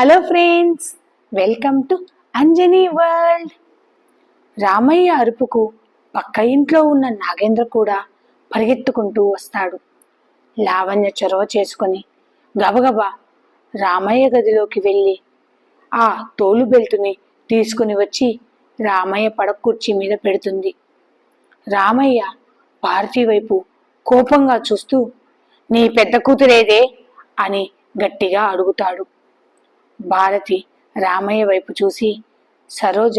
Hello friends welcome to Anjani world Ramayya అరుపుకు పక్క ఇంట్లో ఉన్న నాగేంద్ర కూడా పరిగెత్తుకుంటూ వస్తాడు. లావణ్య చొరవ చేసుకొని గబగబా రామయ్య గదిలోకి వెళ్ళి ఆ తోలు బెల్టుని తీసుకుని వచ్చి రామయ్య పడక కుర్చీ మీద పెడుతుంది. రామయ్య భారతి వైపు కోపంగా చూస్తూ నీ పెద్ద కూతురేదే? అని గట్టిగా అడుగుతాడు. భారతి రామయ్య వైపు చూసి సరోజ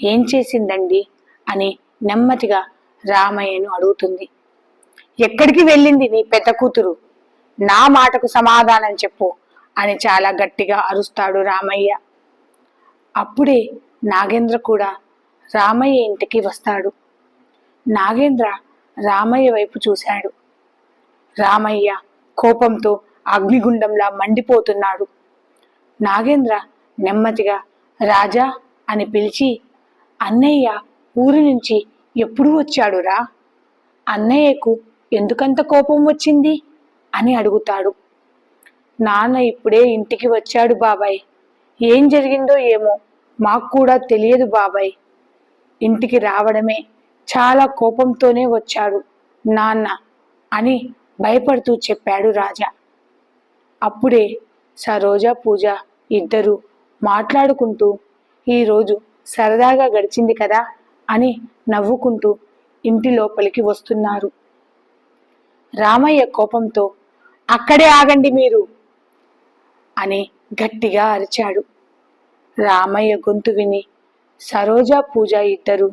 ఏం చేసిందండి? అని నెమ్మదిగా రామయ్యను అడుగుతుంది. ఎక్కడికి వెళ్ళింది నీ పెద్ద కూతురు? నా మాటకు సమాధానం చెప్పు అని చాలా గట్టిగా అరుస్తాడు రామయ్య. అప్పుడే నాగేంద్ర కూడా రామయ్య ఇంటికి వస్తాడు. నాగేంద్ర రామయ్య వైపు చూశాడు. రామయ్య కోపంతో అగ్నిగుండంలా మండిపోతున్నాడు. నాగేంద్ర నెమ్మదిగా రాజా అని పిలిచి అన్నయ్య ఊరి నుంచి ఎప్పుడు వచ్చాడురా? అన్నయ్యకు ఎందుకంత కోపం వచ్చింది? అని అడుగుతాడు. నాన్న ఇప్పుడే ఇంటికి వచ్చాడు బాబాయ్. ఏం జరిగిందో ఏమో మాకు కూడా తెలియదు బాబాయ్. ఇంటికి రావడమే చాలా కోపంతోనే వచ్చాడు నాన్న అని భయపడుతూ చెప్పాడు రాజా. అప్పుడే సరోజ పూజ ఇద్దరు మాట్లాడుకుంటూ ఈరోజు సరదాగా గడిచింది కదా అని నవ్వుకుంటూ ఇంటి లోపలికి వస్తున్నారు. రామయ్య కోపంతో అక్కడే ఆగండి మీరు అని గట్టిగా అరిచాడు. రామయ్య గొంతు విని సరోజ పూజ ఇద్దరు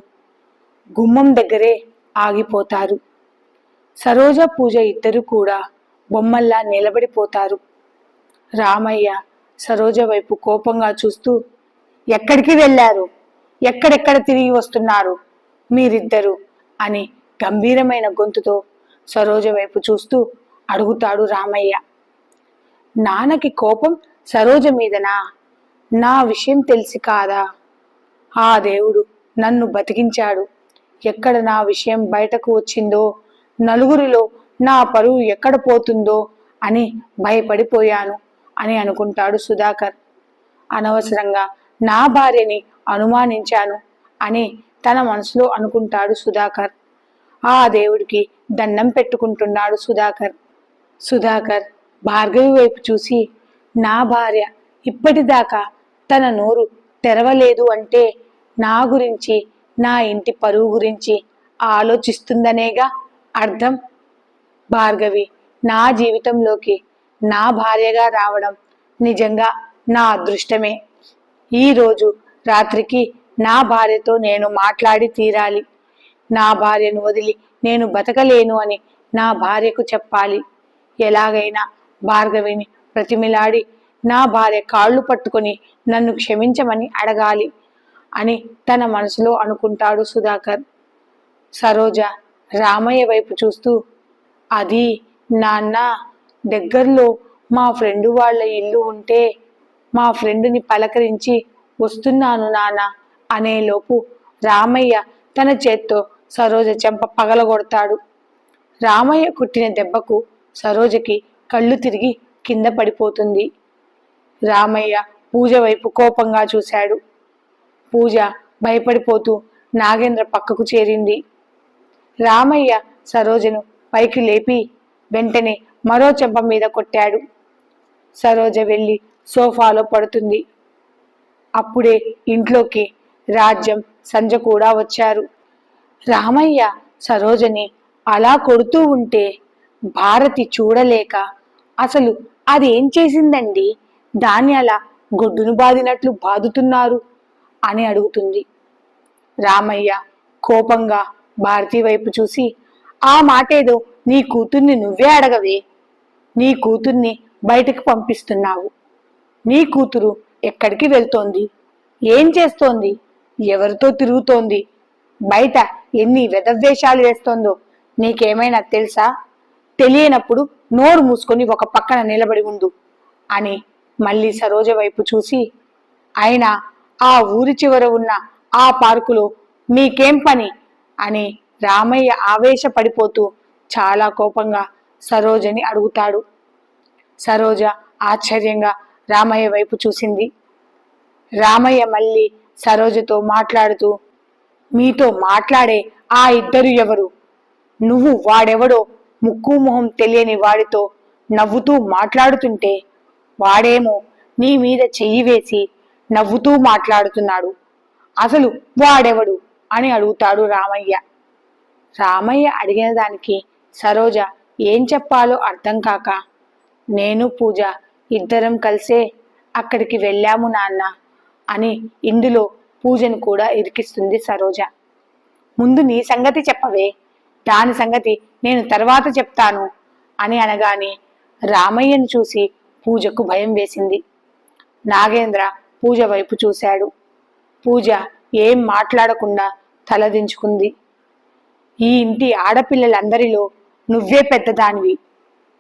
గుమ్మం దగ్గరే ఆగిపోతారు. సరోజ పూజ ఇద్దరు కూడా బొమ్మల్లా నిలబడిపోతారు. రామయ్య సరోజ వైపు కోపంగా చూస్తూ ఎక్కడికి వెళ్ళారు? ఎక్కడెక్కడ తిరిగి వస్తున్నారు? మీరిద్దరు? అని గంభీరమైన గొంతుతో సరోజ వైపు చూస్తూ అడుగుతాడు రామయ్య. నాన్నకి కోపం సరోజ మీదనా? నా విషయం తెలిసి కాదా? ఆ దేవుడు నన్ను బతికించాడు. ఎక్కడ నా విషయం బయటకు వచ్చిందో నలుగురిలో నా పరువు ఎక్కడ పోతుందో అని భయపడిపోయాను. అని అనుకుంటాడు సుధాకర్. అనవసరంగా నా భార్యని అనుమానించాను అని తన మనసులో అనుకుంటాడు సుధాకర్. ఆ దేవుడికి దండం పెట్టుకుంటున్నాడు సుధాకర్. సుధాకర్ భార్గవి వైపు చూసి నా భార్య ఇప్పటిదాకా తన నోరు తెరవలేదు అంటే నా గురించి నా ఇంటి పరువు గురించి ఆలోచిస్తుందనేగా అర్థం? భార్గవి నా జీవితంలోకి నా భార్యగా రావడం నిజంగా నా అదృష్టమే. ఈరోజు రాత్రికి నా భార్యతో నేను మాట్లాడి తీరాలి. నా భార్యను వదిలి నేను బతకలేను అని నా భార్యకు చెప్పాలి. ఎలాగైనా భార్గవిని ప్రతిమిలాడి నా భార్య కాళ్ళు పట్టుకొని నన్ను క్షమించమని అడగాలి అని తన మనసులో అనుకుంటాడు సుధాకర్. సరోజ రామయ్య వైపు చూస్తూ అది నాన్న దగ్గరలో మా ఫ్రెండ్ వాళ్ళ ఇల్లు ఉంటే మా ఫ్రెండ్ని పలకరించి వస్తున్నాను నాన్న అనేలోపు రామయ్య తన చేత్తో సరోజ చెంప పగలగొడతాడు. రామయ్య కుట్టిన దెబ్బకు సరోజకి కళ్ళు తిరిగి కింద పడిపోతుంది. రామయ్య పూజ వైపు కోపంగా చూశాడు. పూజ భయపడిపోతూ నాగేంద్ర పక్కకు చేరింది. రామయ్య సరోజను పైకి లేపి వెంటనే మరో చెంప మీద కొట్టాడు. సరోజ వెళ్ళి సోఫాలో పడుతుంది. అప్పుడే ఇంట్లోకి రాజ్యం సంజ కూడా వచ్చారు. రామయ్య సరోజని అలా కొడుతూ ఉంటే భారతి చూడలేక అసలు అది ఏం చేసిందండి? దాన్ని అలా గొడ్డును బాదినట్లు బాదుతున్నారు అని అడుగుతుంది. రామయ్య కోపంగా భారతి వైపు చూసి ఆ మాటేదో నీ కూతుర్ని నువ్వే అడగవే. నీ కూతుర్ని బయటకు పంపిస్తున్నావు. నీ కూతురు ఎక్కడికి వెళ్తోంది? ఏం చేస్తోంది? ఎవరితో తిరుగుతోంది? బయట ఎన్ని వెదవేషాలు వేస్తోందో నీకేమైనా తెలుసా? తెలియనప్పుడు నోరు మూసుకొని ఒక పక్కన నిలబడి ఉండు అని మళ్ళీ సరోజ వైపు చూసి అయినా ఆ ఊరి చివర ఉన్న ఆ పార్కులో మీకేం పని? అని రామయ్య ఆవేశపడిపోతూ చాలా కోపంగా సరోజని అడుగుతాడు. సరోజ ఆశ్చర్యంగా రామయ్య వైపు చూసింది. రామయ్య మళ్ళీ సరోజతో మాట్లాడుతూ మీతో మాట్లాడే ఆ ఇద్దరు ఎవరు? నువ్వు వాడెవడో ముక్కు మొహం తెలియని వాడితో నవ్వుతూ మాట్లాడుతుంటే వాడేమో నీ మీద చెయ్యి వేసి నవ్వుతూ మాట్లాడుతున్నాడు. అసలు వాడెవడు? అని అడుగుతాడు రామయ్య. రామయ్య అడిగిన దానికి సరోజ ఏం చెప్పాలో అర్థం కాక. నేను పూజ ఇద్దరం కలిసే అక్కడికి వెళ్ళాము నాన్న అని ఇందులో పూజను కూడా ఇరికిస్తుంది సరోజ. ముందు నీ సంగతి చెప్పవే దాని సంగతి నేను తర్వాత చెప్తాను అని అనగానే రామయ్యను చూసి పూజకు భయం వేసింది. నాగేంద్ర పూజ వైపు చూశాడు. పూజ ఏం మాట్లాడకుండా తలదించుకుంది. ఈ ఇంటి ఆడపిల్లలందరిలో నువ్వే పెద్దదానివి.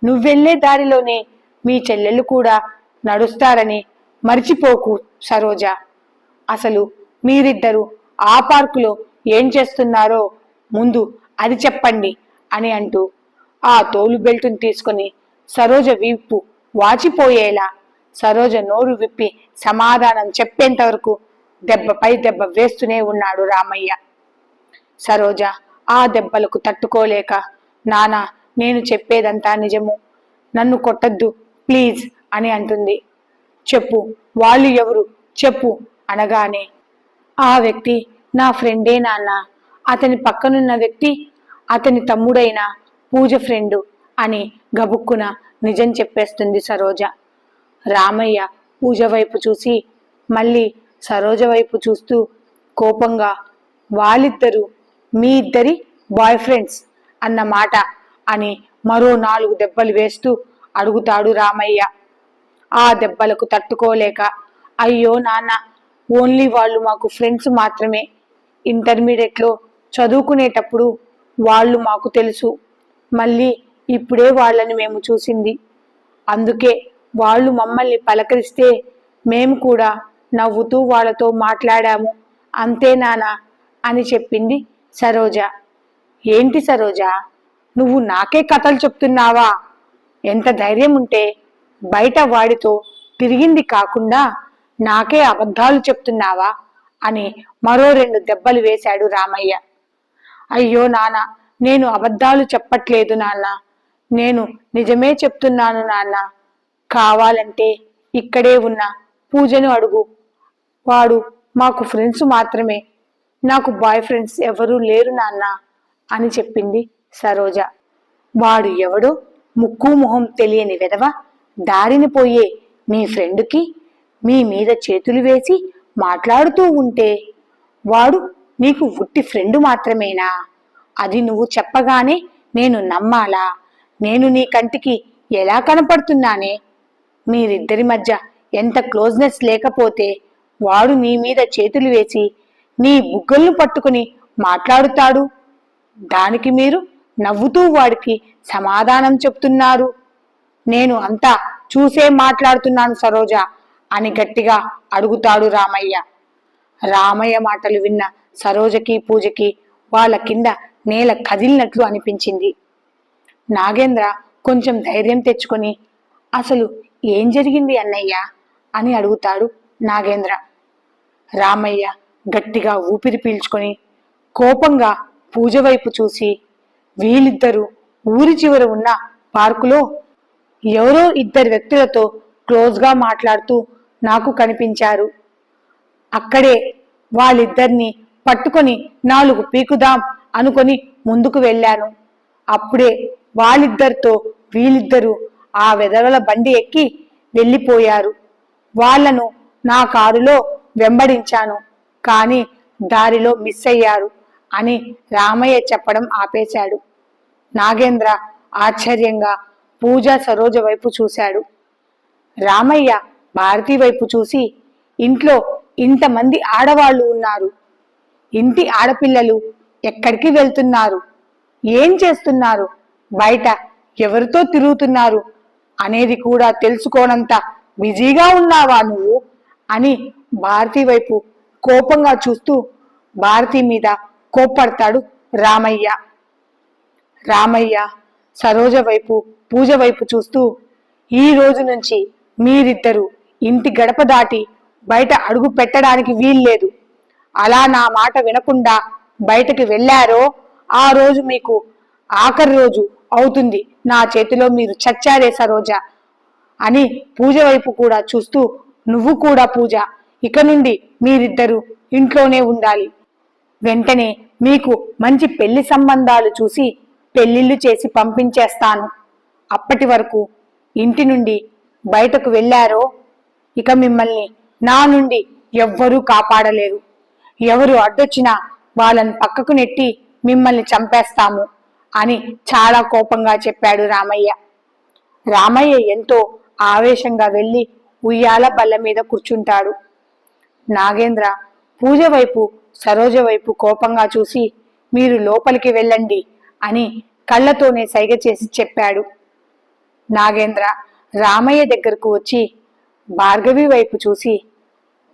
నువ్వెళ్ళే దారిలోనే మీ చెల్లెళ్ళు కూడా నడుస్తారని మర్చిపోకు సరోజ. అసలు మీరిద్దరు ఆ పార్కులో ఏం చేస్తున్నారో ముందు అది చెప్పండి అని అంటూ ఆ తోలు బెల్టును తీసుకొని సరోజ వీపు వాచిపోయేలా సరోజ నోరు విప్పి సమాధానం చెప్పేంత వరకు దెబ్బపై దెబ్బ వేస్తూనే ఉన్నాడు రామయ్య. సరోజ ఆ దెబ్బలకు తట్టుకోలేక నానా నేను చెప్పేదంతా నిజము. నన్ను కొట్టద్దు ప్లీజ్ అని అంటుంది. చెప్పు వాళ్ళు ఎవరు? చెప్పు అనగానే ఆ వ్యక్తి నా ఫ్రెండే నాన్న. అతని పక్కనున్న వ్యక్తి అతని తమ్ముడైన పూజ ఫ్రెండు అని గబుక్కున నిజం చెప్పేస్తుంది సరోజ. రామయ్య పూజ వైపు చూసి మళ్ళీ సరోజ వైపు చూస్తూ కోపంగా వాళ్ళిద్దరూ మీ ఇద్దరి బాయ్ ఫ్రెండ్స్ అన్న మాట అని మరో నాలుగు దెబ్బలు వేస్తూ అడుగుతాడు రామయ్య. ఆ దెబ్బలకు తట్టుకోలేక అయ్యో నాన్న ఓన్లీ వాళ్ళు మాకు ఫ్రెండ్స్ మాత్రమే. ఇంటర్మీడియట్లో చదువుకునేటప్పుడు వాళ్ళు మాకు తెలుసు. మళ్ళీ ఇప్పుడే వాళ్ళని మేము చూసింది. అందుకే వాళ్ళు మమ్మల్ని పలకరిస్తే మేము కూడా నవ్వుతూ వాళ్ళతో మాట్లాడాము. అంతే నానా అని చెప్పింది సరోజ. ఏంటి సరోజా? నువ్వు నాకే కథలు చెప్తున్నావా? ఎంత ధైర్యం ఉంటే బయట వాడితో తిరిగింది కాకుండా నాకే అబద్ధాలు చెప్తున్నావా? అని మరో రెండు దెబ్బలు వేశాడు రామయ్య. అయ్యో నాన్న నేను అబద్ధాలు చెప్పట్లేదు నాన్న. నేను నిజమే చెప్తున్నాను నాన్న. కావాలంటే ఇక్కడే ఉన్న పూజను అడుగు. వాడు మాకు ఫ్రెండ్స్ మాత్రమే. నాకు బాయ్ ఫ్రెండ్స్ ఎవరూ లేరు నాన్న. అని చెప్పింది సరోజ. వాడు ఎవడో? ముక్కు మొహం తెలియని విధవ? దారిని పోయే మీ ఫ్రెండ్కి? మీ మీద చేతులు వేసి మాట్లాడుతూ ఉంటే? వాడు నీకు ఉట్టి ఫ్రెండ్ మాత్రమేనా? అది నువ్వు చెప్పగానే నేను నమ్మాలా? నేను నీ కంటికి ఎలా కనపడుతున్నానే? మీరిద్దరి మధ్య ఎంత క్లోజ్నెస్ లేకపోతే వాడు నీ మీద చేతులు వేసి నీ బుగ్గలను పట్టుకుని మాట్లాడుతాడు? దానికి మీరు నవ్వుతూ వాడికి సమాధానం చెప్తున్నారు. నేను అంతా చూసే మాట్లాడుతున్నాను సరోజ అని గట్టిగా అడుగుతాడు రామయ్య. రామయ్య మాటలు విన్న సరోజకి పూజకి వాళ్ళ కింద నేల కదిలినట్లు అనిపించింది. నాగేంద్ర కొంచెం ధైర్యం తెచ్చుకొని అసలు ఏం జరిగింది అన్నయ్య? అని అడుగుతాడు నాగేంద్ర. రామయ్య గట్టిగా ఊపిరి పీల్చుకొని కోపంగా పూజ వైపు చూసి వీళ్ళిద్దరూ ఊరి చివర ఉన్న పార్కులో ఎవరో ఇద్దరు వ్యక్తులతో క్లోజ్గా మాట్లాడుతూ నాకు కనిపించారు. అక్కడే వాళ్ళిద్దరిని పట్టుకొని నాలుగు పీకుదాం అనుకొని ముందుకు వెళ్ళాను. అప్పుడే వాళ్ళిద్దరితో వీళ్ళిద్దరూ ఆ వెదవల బండి ఎక్కి వెళ్ళిపోయారు. వాళ్ళను నా కారులో వెంబడించాను కానీ దారిలో మిస్ అయ్యారు. అని రామయ్య చెప్పడం ఆపేశాడు. నాగేంద్ర ఆశ్చర్యంగా పూజ సరోజ వైపు చూశాడు. రామయ్య భారతి వైపు చూసి ఇంట్లో ఇంతమంది ఆడవాళ్ళు ఉన్నారు. ఇంటి ఆడపిల్లలు ఎక్కడికి వెళ్తున్నారు? ఏం చేస్తున్నారు? బయట ఎవరితో తిరుగుతున్నారు? అనేది కూడా తెలుసుకోనంత బిజీగా ఉన్నావా నువ్వు? అని భారతి వైపు కోపంగా చూస్తూ భారతి మీద కోప్పడతాడు రామయ్య. రామయ్య సరోజ వైపు పూజ వైపు చూస్తూ ఈ రోజు నుంచి మీరిద్దరూ ఇంటి గడప దాటి బయట అడుగు పెట్టడానికి వీల్లేదు. అలా నా మాట వినకుండా బయటకు వెళ్ళారో ఆ రోజు మీకు ఆఖరి రోజు అవుతుంది. నా చేతిలో మీరు చచ్చారే సరోజ అని పూజ వైపు కూడా చూస్తూ నువ్వు కూడా పూజ. ఇక నుండి మీరిద్దరూ ఇంట్లోనే ఉండాలి. వెంటనే మీకు మంచి పెళ్ళి సంబంధాలు చూసి పెళ్ళిళ్ళు చేసి పంపించేస్తాను. అప్పటి వరకు ఇంటి నుండి బయటకు వెళ్ళారో ఇక మిమ్మల్ని నా నుండి ఎవ్వరూ కాపాడలేరు. ఎవరు అడ్డొచ్చినా వాళ్ళని పక్కకు నెట్టి మిమ్మల్ని చంపేస్తాము అని చాలా కోపంగా చెప్పాడు రామయ్య. రామయ్య ఎంతో ఆవేశంగా వెళ్ళి ఉయ్యాల బల్ల మీద కూర్చుంటాడు. నాగేంద్ర పూజ వైపు సరోజ వైపు కోపంగా చూసి మీరు లోపలికి వెళ్ళండి అని కళ్ళతోనే సైగ చేసి చెప్పాడు. నాగేంద్ర రామయ్య దగ్గరకు వచ్చి భార్గవి వైపు చూసి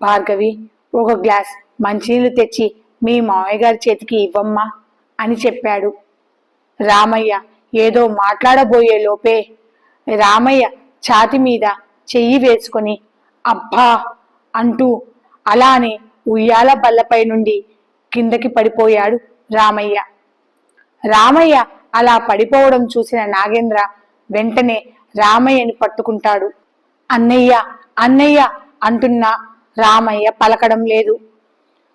భార్గవి ఒక గ్లాస్ మంచినీళ్ళు తెచ్చి మీ మామయ్య గారి చేతికి ఇవ్వమ్మా అని చెప్పాడు. రామయ్య ఏదో మాట్లాడబోయే లోపే రామయ్య ఛాతి మీద చెయ్యి వేసుకొని అబ్బా అంటూ అలానే ఉయ్యాల బల్లపై నుండి కిందకి పడిపోయాడు రామయ్య. రామయ్య అలా పడిపోవడం చూసిన నాగేంద్ర వెంటనే రామయ్యని పట్టుకుంటాడు. అన్నయ్య అన్నయ్య అంటున్నా రామయ్య పలకడం లేదు.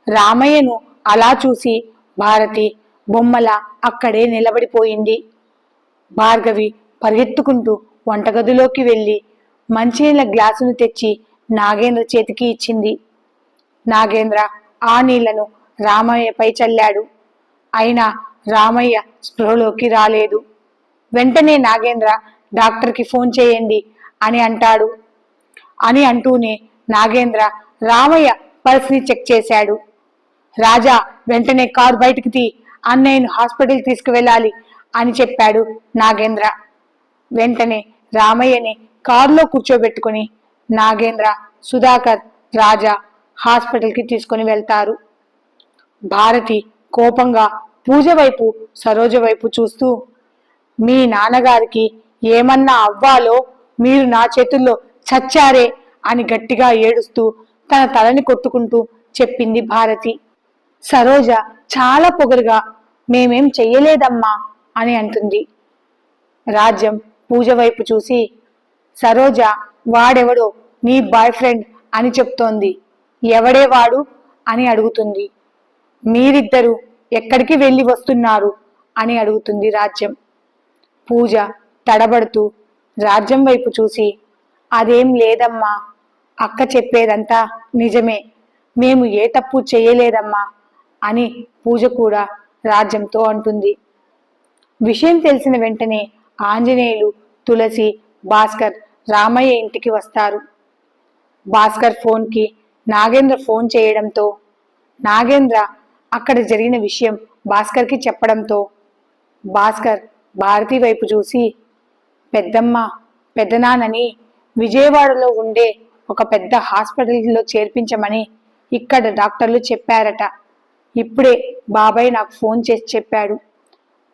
రామయ్యను అలా చూసి భారతి బొమ్మల అక్కడే నిలబడిపోయింది. భార్గవి పరిగెత్తుకుంటూ వంటగదిలోకి వెళ్ళి మంచినీళ్ళ గ్లాసును తెచ్చి నాగేంద్ర చేతికి ఇచ్చింది. నాగేంద్ర ఆ నీళ్ళను రామయ్యపై చల్లాడు. అయినా రామయ్య స్పృహలోకి రాలేదు. వెంటనే నాగేంద్ర డాక్టర్కి ఫోన్ చేయండి అని అంటాడు. అని అంటూనే నాగేంద్ర రామయ్య పల్స్ని చెక్ చేశాడు. రాజా వెంటనే కారు బయటికి తీ అన్నయ్యను హాస్పిటల్ తీసుకువెళ్ళాలి అని చెప్పాడు నాగేంద్ర. వెంటనే రామయ్యని కారులో కూర్చోబెట్టుకుని నాగేంద్ర సుధాకర్ రాజా హాస్పిటల్కి తీసుకుని వెళ్తారు. భారతి కోపంగా పూజ వైపు సరోజ వైపు చూస్తూ మీ నాన్నగారికి ఏమన్నా అవ్వాలో మీరు నా చేతుల్లో చచ్చారే అని గట్టిగా ఏడుస్తూ తన తలని కొట్టుకుంటూ చెప్పింది భారతి. సరోజ చాలా పొగరుగా మేమేం చెయ్యలేదమ్మా అని అంటుంది. రాజ్యం పూజ వైపు చూసి సరోజ వాడెవడో నీ బాయ్ ఫ్రెండ్ అని చెప్తోంది. ఎవడే వాడు అని అడుగుతుంది. మీరిద్దరూ ఎక్కడికి వెళ్ళి వస్తున్నారు అని అడుగుతుంది రాజ్యం. పూజ తడబడుతూ రాజ్యం వైపు చూసి అదేం లేదమ్మా అక్క చెప్పేదంతా నిజమే. మేము ఏ తప్పు చేయలేదమ్మా అని పూజ కూడా రాజ్యంతో అంటుంది. విషయం తెలిసిన వెంటనే ఆంజనేయులు తులసి భాస్కర్ రామయ్య ఇంటికి వస్తారు. భాస్కర్ ఫోన్కి నాగేంద్ర ఫోన్ చేయడంతో నాగేంద్ర అక్కడ జరిగిన విషయం భాస్కర్కి చెప్పడంతో భాస్కర్ భారతి వైపు చూసి పెద్దమ్మ పెద్దనాన్నని విజయవాడలో ఉండే ఒక పెద్ద హాస్పిటల్లో చేర్పించమని ఇక్కడ డాక్టర్లు చెప్పారట. ఇప్పుడే బాబాయ్ నాకు ఫోన్ చేసి చెప్పాడు.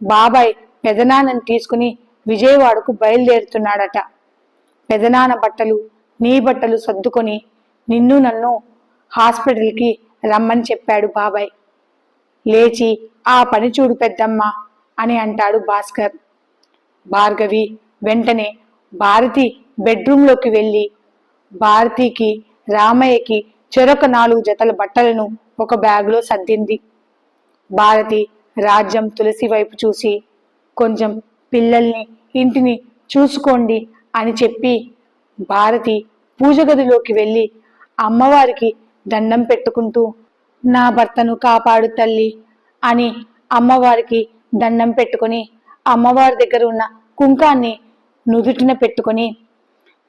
బాబాయ్ పెదనాన్నని తీసుకుని విజయవాడకు బయలుదేరుతున్నాడట. పెదనాన్న బట్టలు నీ బట్టలు సర్దుకొని నిన్ను నన్ను హాస్పిటల్కి రమ్మని చెప్పాడు బాబాయ్. లేచి ఆ పని చూడు పెద్దమ్మ అని అంటాడు భాస్కర్. భార్గవి వెంటనే భారతి బెడ్రూమ్లోకి వెళ్ళి భారతికి రామయ్యకి చెరొక నాలుగు జతల బట్టలను ఒక బ్యాగులో సర్దింది. భారతి రాజ్యం తులసి వైపు చూసి కొంచెం పిల్లల్ని ఇంటిని చూసుకోండి అని చెప్పి భారతి పూజ గదిలోకి వెళ్ళి అమ్మవారికి దండం పెట్టుకుంటూ నా భర్తను కాపాడు తల్లి అని అమ్మవారికి దండం పెట్టుకొని అమ్మవారి దగ్గర ఉన్న కుంకాన్ని నుదుటిన పెట్టుకొని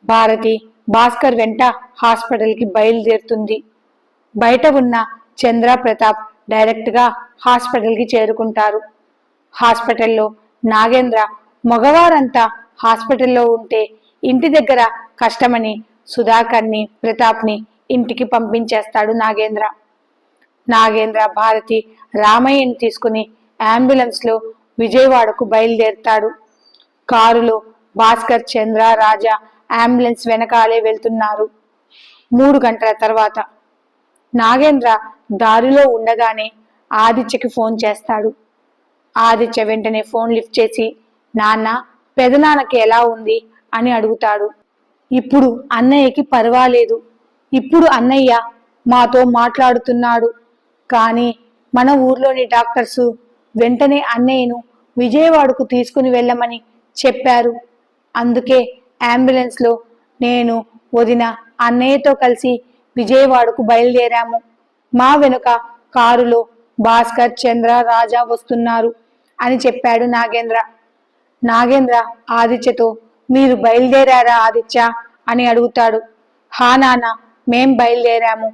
భారతి భాస్కర్ వెంట హాస్పిటల్కి బయలుదేరుతుంది. బయట ఉన్న చంద్ర ప్రతాప్ డైరెక్ట్గా హాస్పిటల్కి చేరుకుంటారు. హాస్పిటల్లో నాగేంద్ర మగవారంతా హాస్పిటల్లో ఉంటే ఇంటి దగ్గర కష్టమని సుధాకర్ని ప్రతాప్ని ఇంటికి పంపించేస్తాడు నాగేంద్ర. నాగేంద్ర భారతి రామయ్యని తీసుకుని అంబులెన్స్లో విజయవాడకు బయలుదేరుతాడు. కారులో భాస్కర్ చంద్ర రాజా అంబులెన్స్ వెనకాలే వెళ్తున్నారు. మూడు గంటల తర్వాత నాగేంద్ర దారిలో ఉండగానే ఆదిత్యకి ఫోన్ చేస్తాడు. ఆదిత్య వెంటనే ఫోన్ లిఫ్ట్ చేసి నాన్న పెదనాన్నకి ఎలా ఉంది? అని అడుగుతాడు. ఇప్పుడు అన్నయ్యకి పర్వాలేదు. ఇప్పుడు అన్నయ్య మాతో మాట్లాడుతున్నాడు. కానీ మన ఊర్లోని డాక్టర్స్ వెంటనే అన్నయ్యను విజయవాడకు తీసుకుని వెళ్ళమని చెప్పారు. అందుకే అంబులెన్స్లో నేను వదిన అన్నయ్యతో కలిసి విజయవాడకు బయలుదేరాము. మా వెనుక కారులో భాస్కర్ చంద్ర రాజా వస్తున్నారు అని చెప్పాడు నాగేంద్ర. నాగేంద్ర ఆదిత్యతో మీరు బయలుదేరారా ఆదిత్య? అని అడుగుతాడు. హా నాన్న మేం బయలుదేరాము.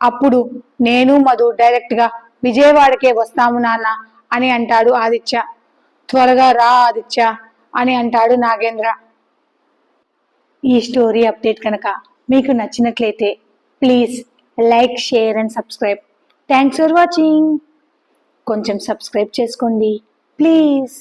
అప్పుడు నేను మధు డైరెక్ట్గా విజయవాడకే వస్తాము నాన్న అని అంటాడు ఆదిత్య. త్వరగా రా ఆదిత్య అని అంటాడు నాగేంద్ర. ఈ స్టోరీ అప్డేట్ కనుక మీకు నచ్చినట్లయితే please like share and subscribe. Thanks for watching. కొంచెం సబ్స్క్రైబ్ చేసుకోండి. ప్లీజ్.